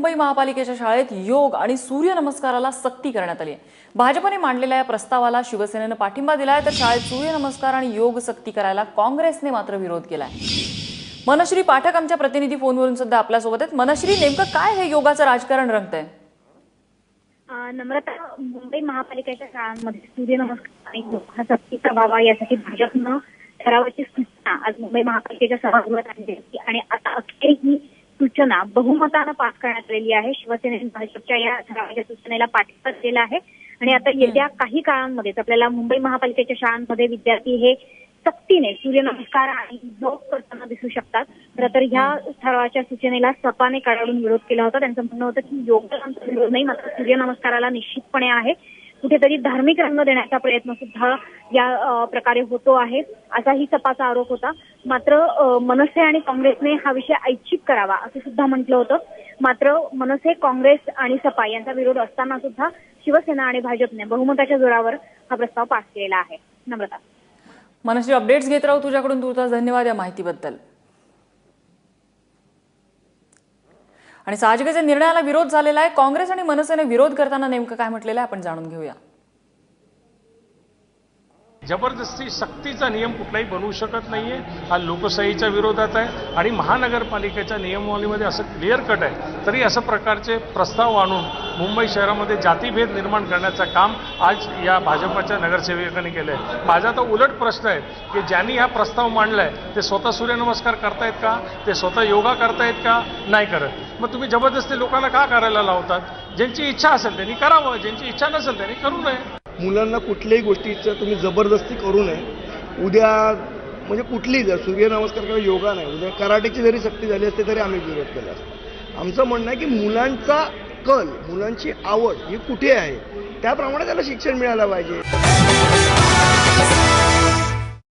मुंबई महापालिकेच्या शाळेत योग आणि सूर्यनमस्काराला सक्ती करण्यात आली आहे. भाजपने मांडलेल्या या प्रस्तावाला शिवसेनेनं पाठिंबा दिलाय तर शाळेत सूर्यनमस्कार आणि योग सक्ती करायला काँग्रेसने मात्र विरोध केलाय. मनश्री पाठक आमच्या प्रतिनिधी फोनवरून सध्या आपल्यासोबत आहेत. मनश्री नेमकं काय हे योगाचं राजकारण रंगतंय? अ, नम्रता मुंबई महापालिकेच्या शाळांमध्ये सूर्यनमस्कार आणि योग हा सक्तीचा व्हावा यासाठी भाजपनं ठरावाची सूचना आज मुंबई महापालिकेच्या सभागृहात आणली होती. आणि आता अखेर ही सूचना बहुमतानं पास करण्यात आलेली आहे. शिवसेनेने भाजपच्या या ठरावाच्या सूचनेला पाठिंबा दिलेला आहे. आणि आता येत्या काही काळांमध्येच आपल्याला मुंबई महापालिकेच्या शाळांमध्ये विद्यार्थी हे सक्तीने सूर्यनमस्कार आणि योग करताना दिसू शकतात. खरं तर ह्या ठरावाच्या सूचनेला सपाने कडाडून विरोध केला होता. त्यांचं म्हणणं होतं की आमचा विरोध नाही मात्र सूर्यनमस्काराला निश्चितपणे आहे. कुठेतरी धार्मिक रंग देण्याचा प्रयत्न सुद्धा या प्रकारे होतो आहे. असाही सपाचा आरोप होता. मात्र मनसे आणि काँग्रेसने हा विषय ऐच्छिक करावा असं सुद्धा म्हटलं होतं. मात्र मनसे काँग्रेस आणि सपा यांचा विरोध असताना सुद्धा शिवसेना आणि भाजपने बहुमताच्या जोरावर हा प्रस्ताव पास केलेला आहे. नम्रता. मनसे अपडेट्स घेत राहू. तुझ्याकडून तुर्तास धन्यवाद या माहितीबद्दल. आणि साहजिकच या निर्णयाला विरोध झालेला आहे. काँग्रेस आणि मनसेने विरोध करताना नेमकं काय म्हटलेलं आहे आपण जाणून घेऊया. जबरदस्ती सक्तीचा नियम कुठलाही बनवू शकत नाहीये. हा लोकशाहीच्या विरोधात आहे आणि महानगरपालिकेच्या नियमावलीमध्ये असं क्लिअर कट आहे. तरी असं प्रकारचे प्रस्ताव आणून मुंबई शहरामध्ये जातीभेद निर्माण करण्याचं काम आज या भाजपच्या नगरसेवकांनी केलं आहे माझा तर उलट प्रश्न आहे की ज्यांनी हा प्रस्ताव मांडला आहे ते स्वतः सूर्यनमस्कार करतायत का? ते स्वतः योगा करतायत का? नाही करत. मग तुम्ही जबरदस्ती लोकांना का करायला लावतात? ज्यांची इच्छा असेल त्यांनी करावं ज्यांची इच्छा नसेल त्यांनी करू नये. मुलांना कुठल्याही गोष्टीचं तुम्ही जबरदस्ती करू नये. उद्या म्हणजे कुठलीही जर सूर्यनमस्कार किंवा योगा नाही उद्या कराटेची जरी सक्ती झाली असते तरी आम्ही विरोध केला असतो. आमचं म्हणणं आहे की मुलांचा कल मुलांची आवड ही कुठे आहे? त्याप्रमाणे त्याला शिक्षण मिळालं पाहिजे.